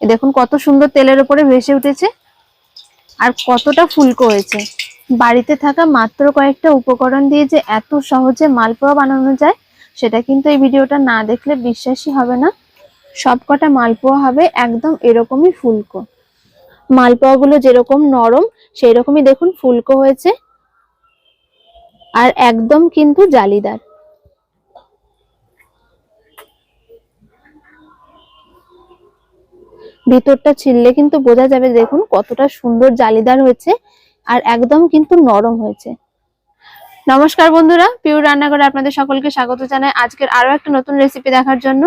দেখুন কত সুন্দর তেলের উপরে ভেসে উঠেছে আর কতটা ফুলকো হয়েছে। বাড়িতে থাকা মাত্র কয়েকটা উপকরণ দিয়ে যে এত সহজে মালপোয়া বানানো যায়, সেটা কিন্তু এই ভিডিওটা না দেখলে বিশ্বাসই হবে না। সবকটা মালপোয়া হবে একদম এরকমই ফুলকো। মালপোয়াগুলো যেরকম নরম সেই রকমই দেখুন ফুলকো হয়েছে। আর একদম কিন্তু জালিদার। ভিতরটা ছিললে কিন্তু বোঝা যাবে, দেখুন কতটা সুন্দর জালিদার হয়েছে আর একদম কিন্তু নরম হয়েছে। নমস্কার বন্ধুরা পিউর রান্নাঘরে আপনাদের সকলকে স্বাগত জানাই আজকের আরও একটা নতুন রেসিপি দেখার জন্য।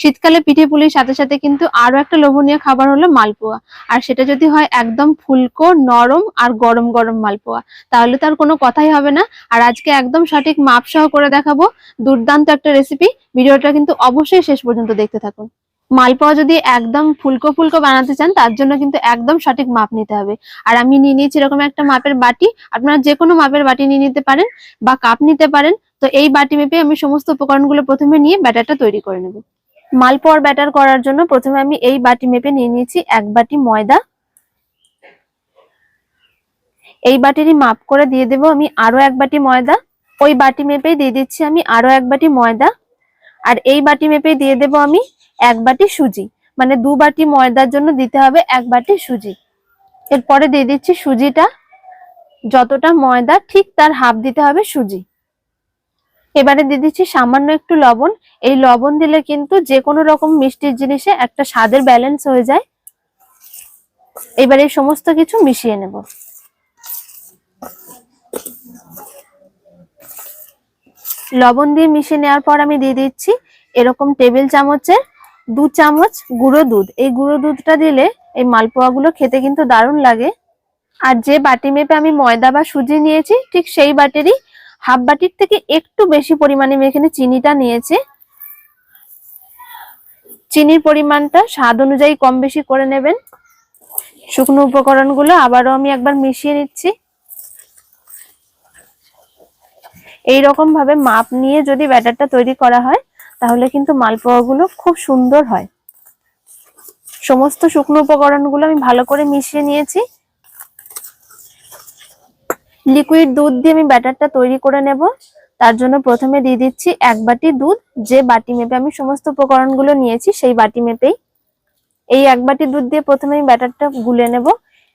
শীতকালে পিঠে পুলির সাথে সাথে কিন্তু আরও একটা লোভনীয় খাবার হলো মালপোয়া। আর সেটা যদি হয় একদম ফুলকো, নরম আর গরম গরম মালপোয়া, তাহলে তার কোনো কথাই হবে না। আর আজকে একদম সঠিক মাপ সহ করে দেখাবো। দুর্দান্ত একটা রেসিপি ভিডিওটা কিন্তু অবশ্যই শেষ পর্যন্ত দেখতে থাকুন। মালপোয়া যদি একদম ফুলকো ফুলকো বানাতে চান, তার জন্য কিন্তু একদম সঠিক মাপ নিতে হবে। আর আমি নিয়ে নিয়েছি এরকম একটা মাপের বাটি। আপনারা যে কোনো মাপের বাটি নিয়ে নিতে পারেন বা কাপ নিতে পারেন। তো এই বাটি মেপে আমি সমস্ত উপকরণগুলো প্রথমে নিয়ে ব্যাটারটা তৈরি করে নেব। মালপোয়ার ব্যাটার করার জন্য প্রথমে আমি এই বাটি মেপে নিয়ে নিয়েছি এক বাটি ময়দা। এই বাটিরই মাপ করে দিয়ে দেব আমি আরও এক বাটি ময়দা। ওই বাটি মেপেই দিয়ে দিচ্ছি আমি আরও এক বাটি ময়দা। আর এই বাটি মেপেই দিয়ে দেব আমি এক বাটি সুজি। মানে দু বাটি ময়দার জন্য দিতে হবে এক বাটি সুজি। এরপরে দিয়ে দিচ্ছি সুজিটা। যতটা ময়দা, ঠিক তার হাফ দিতে হবে সুজি। এবারে দিয়ে দিচ্ছি সামান্য একটু লবণ। এই লবণ দিলে কিন্তু যে কোনো রকম মিষ্টির জিনিসে একটা স্বাদের ব্যালেন্স হয়ে যায়। এবারে সমস্ত কিছু মিশিয়ে নেব। লবণ দিয়ে মিশিয়ে নেওয়ার পর আমি দিয়ে দিচ্ছি এরকম টেবিল চামচের দু চামচ, গুঁড়ো দুধ। এই গুঁড়ো দুধটা দিলে এই মালপোয়াগুলো খেতে কিন্তু দারুণ লাগে। আর যে বাটি মেপে আমি ময়দা বা সুজি নিয়েছি, ঠিক সেই বাটিরই হাফ বাটির থেকে একটু বেশি পরিমাণে আমি এখানে চিনিটা নিয়েছি। চিনির পরিমাণটা স্বাদ অনুযায়ী কম বেশি করে নেবেন। শুকনো উপকরণগুলো আবারও আমি একবার মিশিয়ে নিচ্ছি। এই ভাবে মাপ নিয়ে যদি ব্যাটারটা তৈরি করা হয় তাহলে কিন্তু মালপোয়াগুলো খুব সুন্দর হয়। সমস্ত শুকনো উপকরণগুলো আমি ভালো করে মিশিয়ে নিয়েছি। লিকুইড দুধ দিয়ে আমি ব্যাটারটা তৈরি করে নেব। তার জন্য প্রথমে দিয়ে দিচ্ছি এক বাটি দুধ। যে বাটি মেপে আমি সমস্ত উপকরণগুলো নিয়েছি, সেই বাটি মেপেই। এই এক বাটি দুধ দিয়ে প্রথমে আমি ব্যাটারটা গুলে নেব।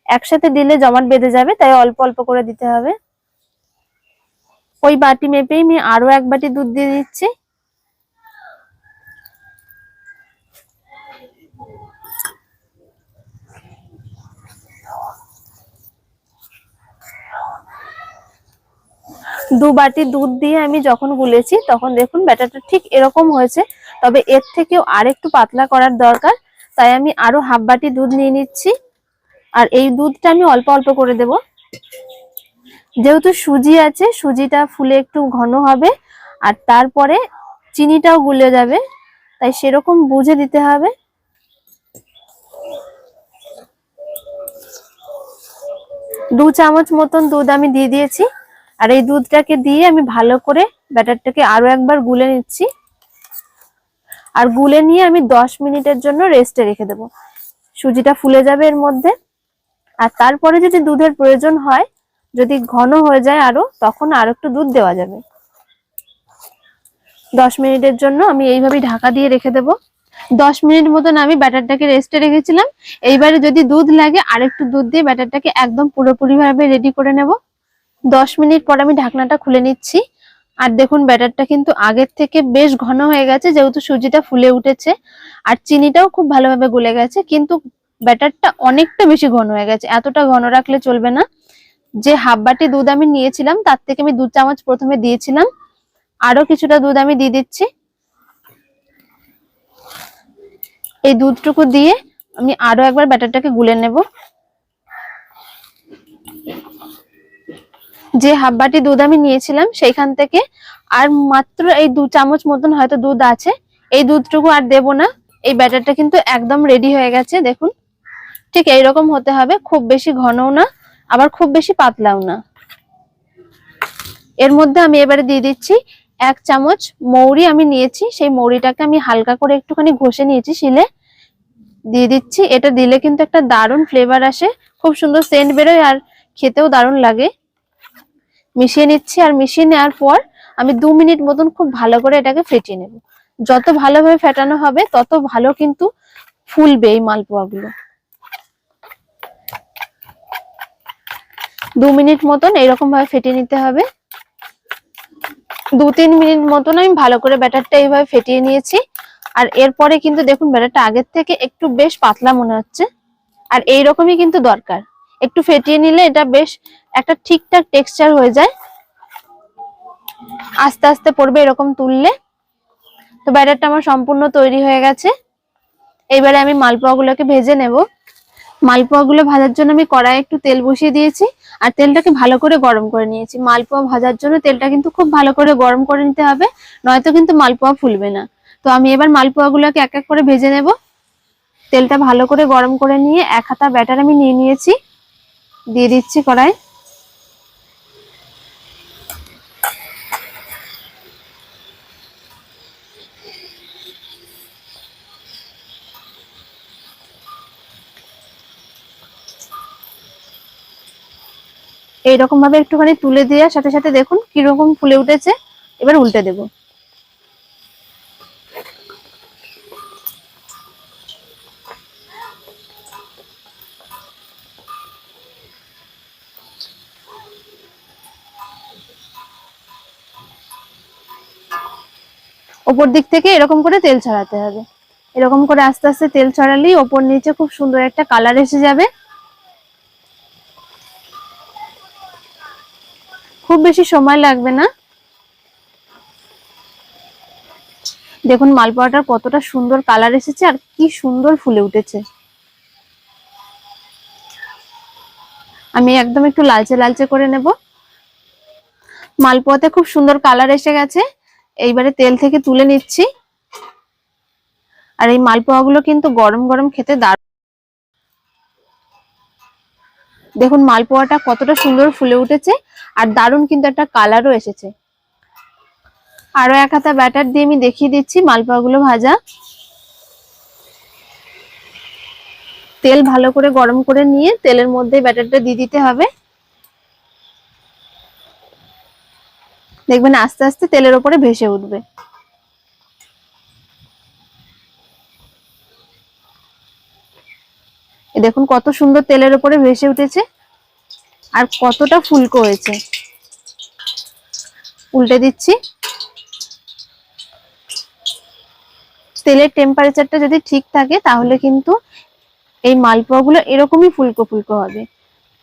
একসাথে দিলে জমাট বেঁধে যাবে, তাই অল্প অল্প করে দিতে হবে। ওই বাটি মেপেই আমি আরও এক বাটি দুধ দিয়ে দিচ্ছি। দু বাটি দুধ দিয়ে আমি যখন গুলেছি, তখন দেখুন ব্যাটারটা ঠিক এরকম হয়েছে। তবে এর থেকেও আর একটু পাতলা করার দরকার, তাই আমি আরও হাফ বাটি দুধ নিয়ে নিচ্ছি। আর এই দুধটা আমি অল্প অল্প করে দেব। যেহেতু সুজি আছে, সুজিটা ফুলে একটু ঘন হবে, আর তারপরে চিনিটাও গুলে যাবে, তাই সেরকম বুঝে দিতে হবে। দু চামচ মতন দুধ আমি দিয়ে দিয়েছি। আর এই দুধটাকে দিয়ে আমি ভালো করে ব্যাটারটাকে আরও একবার গুলে নিচ্ছি। আর গুলে নিয়ে আমি দশ মিনিটের জন্য রেস্টে রেখে দেব। সুজিটা ফুলে যাবে এর মধ্যে। আর তারপরে যদি দুধের প্রয়োজন হয়, যদি ঘন হয়ে যায় আরও, তখন আর একটু দুধ দেওয়া যাবে। দশ মিনিটের জন্য আমি এইভাবেই ঢাকা দিয়ে রেখে দেব। দশ মিনিট মতন আমি ব্যাটারটাকে রেস্টে রেখেছিলাম। এইবারে যদি দুধ লাগে আর একটু দুধ দিয়ে ব্যাটারটাকে একদম পুরোপুরি ভাবে রেডি করে নেব। দশ মিনিট পর আমি ঢাকনাটা খুলে নিচ্ছি। আর দেখুন, ব্যাটারটা কিন্তু আগের থেকে বেশ ঘন হয়ে গেছে, যেহেতু সুজিটা ফুলে উঠেছে। আর চিনিটাও খুব ভালোভাবে গলে গেছে, কিন্তু ব্যাটারটা অনেকটা বেশি ঘন হয়ে গেছে। এতটা ঘন রাখলে চলবে না। যে হাফ বাটি দুধ আমি নিয়েছিলাম, তার থেকে আমি দু চামচ প্রথমে দিয়েছিলাম। আরও কিছুটা দুধ আমি দিয়ে দিচ্ছি। এই দুধটুকু দিয়ে আমি আরও একবার ব্যাটারটাকে গুলে নেব। যে হাফ বাটি দুধ আমি নিয়েছিলাম, সেইখান থেকে আর মাত্র এই দু চামচ মতন হয়তো দুধ আছে। এই দুধটুকু আর দেব না। এই ব্যাটারটা কিন্তু একদম রেডি হয়ে গেছে, দেখুন। ঠিক এইরকম হতে হবে, খুব বেশি ঘনও না, আবার খুব বেশি পাতলাও না। এর মধ্যে আমি এবারে দিয়ে দিচ্ছি এক চামচ মৌরি আমি নিয়েছি, সেই মৌরিটাকে আমি হালকা করে একটুখানি ঘষে নিয়েছি শিলে। দিয়ে দিচ্ছি, এটা দিলে কিন্তু একটা দারুণ ফ্লেভার আসে, খুব সুন্দর সেন্ট বেরোয় আর খেতেও দারুণ লাগে। মিশিয়ে নিচ্ছি আর মিশিয়ে নেওয়ার পর আমি দু মিনিট মতন খুব ভালো করে এটাকে ফেটিয়ে নেব। যত ভালোভাবে ফেটানো হবে, তত ভালো কিন্তু ফুলবে এই মালপোয়াগুলো। দু মিনিট মতন এরকম ভাবে ফেটিয়ে নিতে হবে। দু তিন মিনিট মতন আমি ভালো করে ব্যাটারটা এইভাবে ফেটিয়ে নিয়েছি। আর এরপরে কিন্তু দেখুন ব্যাটারটা আগের থেকে একটু বেশ পাতলা মনে হচ্ছে। আর এইরকমই কিন্তু দরকার। একটু ফেটিয়ে নিলে এটা বেশ একটা ঠিকঠাক টেক্সচার হয়ে যায়। আস্তে আস্তে পড়বে এরকম তুললে। তো ব্যাটারটা আমার সম্পূর্ণ তৈরি হয়ে গেছে। এইবারে আমি মালপোয়াগুলোকে ভেজে নেব। মালপোয়াগুলো ভাজার জন্য আমি কড়াই একটু তেল বসিয়ে দিয়েছি আর তেলটাকে ভালো করে গরম করে নিয়েছি। মালপোয়া ভাজার জন্য তেলটা কিন্তু খুব ভালো করে গরম করে নিতে হবে, নয়তো কিন্তু মালপোয়া ফুলবে না। তো আমি এবার মালপোয়াগুলোকে এক এক করে ভেজে নেব। তেলটা ভালো করে গরম করে নিয়ে এক হাতা ব্যাটার আমি নিয়ে নিয়েছি। দিয়ে দিচ্ছি কড়াই। এইরকম ভাবে একটুখানি তুলে দেওয়ার সাথে সাথে দেখুন কীরকম ফুলে উঠেছে। এবার উল্টে দেব। ওপর দিক থেকে এরকম করে তেল ছড়াতে হবে। এরকম করে আস্তে আস্তে তেল ছড়ালেই ওপর নিচে খুব সুন্দর একটা কালার এসে যাবে। খুব বেশি সময় লাগবে না। দেখুন, মালপোয়াটার কতটা সুন্দর কালার এসেছে আর কি সুন্দর ফুলে উঠেছে। আমি একদম একটু লালচে লালচে করে নেব। মালপোয়াতে খুব সুন্দর কালার এসে গেছে। এইবারে তেল থেকে তুলে নিচ্ছি। আর এই মালপোয়াগুলো কিন্তু গরম গরম খেতে দারুণ। দেখুন মালপোয়াটা কতটা সুন্দর ফুলে উঠেছে আর দারুণ কিন্তু একটা কালারও এসেছে। আরও এক হাতা ব্যাটার দিয়ে আমি দেখিয়ে দিচ্ছি মালপোয়াগুলো ভাজা। তেল ভালো করে গরম করে নিয়ে তেলের মধ্যে ব্যাটারটা দিয়ে দিতে হবে। দেখবেন আস্তে আস্তে তেলের ওপরে ভেসে উঠবে। দেখুন কত সুন্দর তেলের ওপরে ভেসে উঠেছে আর কতটা ফুলকো হয়েছে। উল্টে দিচ্ছি। তেলের টেম্পারেচারটা যদি ঠিক থাকে তাহলে কিন্তু এই মালপোয়াগুলো এরকমই ফুলকো ফুলকো হবে।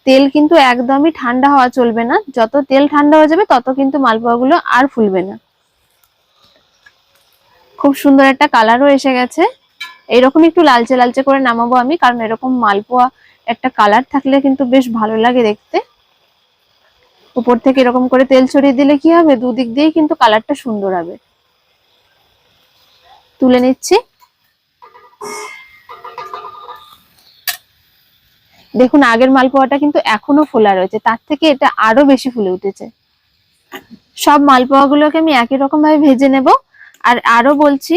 তেল কিন্তু একদমই ঠান্ডা হওয়া চলবে না। যত তেল ঠান্ডা হয়ে যাবে, তত কিন্তু মালপোয়াগুলো আর ফুলবে না। খুব সুন্দর একটা কালারও এসে গেছে। এরকম একটু লালচে লালচে করে নামাবো আমি, কারণ এরকম মালপোয়া একটা কালার থাকলে কিন্তু বেশ ভালো লাগে দেখতে। উপর থেকে এরকম করে তেল ছড়িয়ে দিলে কি হবে? দুদিক দিয়েই কিন্তু কালারটা সুন্দর হবে। তুলে নিচ্ছি। দেখুন, আগের মালপোয়াটা কিন্তু এখনও ফোলা রয়েছে। তার থেকে এটা আরও বেশি ফুলে উঠেছে। সব মালপোয়াগুলোকে আমি একই রকম ভাবে ভেজে নেব। আর আরও বলছি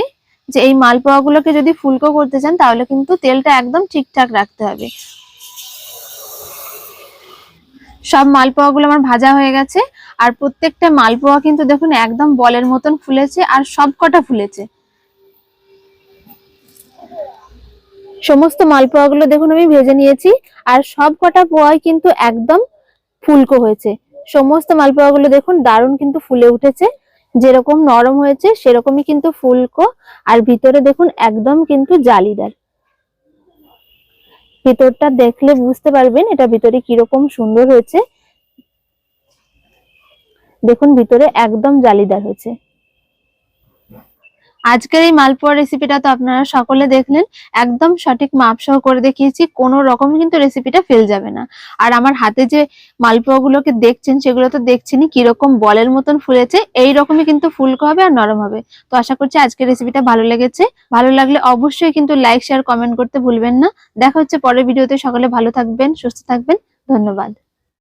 যে, এই মালপোয়াগুলোকে যদি ফুলকো করতে চান, তাহলে কিন্তু তেলটা একদম ঠিকঠাক রাখতে হবে। সব মালপোয়াগুলো আমার ভাজা হয়ে গেছে। আর প্রত্যেকটা মালপোয়া কিন্তু দেখুন, একদম বলের মতন ফুলেছে আর সব কটা ফুলেছে। সমস্ত মালপোয়াগুলো দেখুন আমি ভেজে নিয়েছি, আর সব কটা পোয়াই কিন্তু একদম ফুলকো হয়েছে। সমস্ত মালপোয়াগুলো দেখুন দারুণ কিন্তু ফুলে উঠেছে, যেরকম নরম হয়েছে সেরকমই কিন্তু ফুলকো, আর ভিতরে দেখুন একদম কিন্তু জালিদার। ভিতরটা দেখলে বুঝতে পারবেন এটা ভিতরে কীরকম সুন্দর হয়েছে। দেখুন ভিতরে একদম জালিদার হয়েছে। আজকের এই মালপোয়া রেসিপিটা তো আপনারা সকলে দেখলেন, একদম সঠিক মাপ সহ করে দেখিয়েছি, কোনো রকম কিন্তু রেসিপিটা ফেল যাবে না। আর আমার হাতে যে মালপোয়া গুলোকে দেখছেন, সেগুলো তো দেখছেনই, কীরকম বলের মতন ফুলেছে এই রকমই কিন্তু ফুলকো হবে আর নরম হবে। তো আশা করছি আজকের রেসিপিটা ভালো লেগেছে। ভালো লাগলে অবশ্যই কিন্তু লাইক শেয়ার কমেন্ট করতে ভুলবেন না। দেখা হচ্ছে পরের ভিডিওতে। সকলে ভালো থাকবেন, সুস্থ থাকবেন। ধন্যবাদ।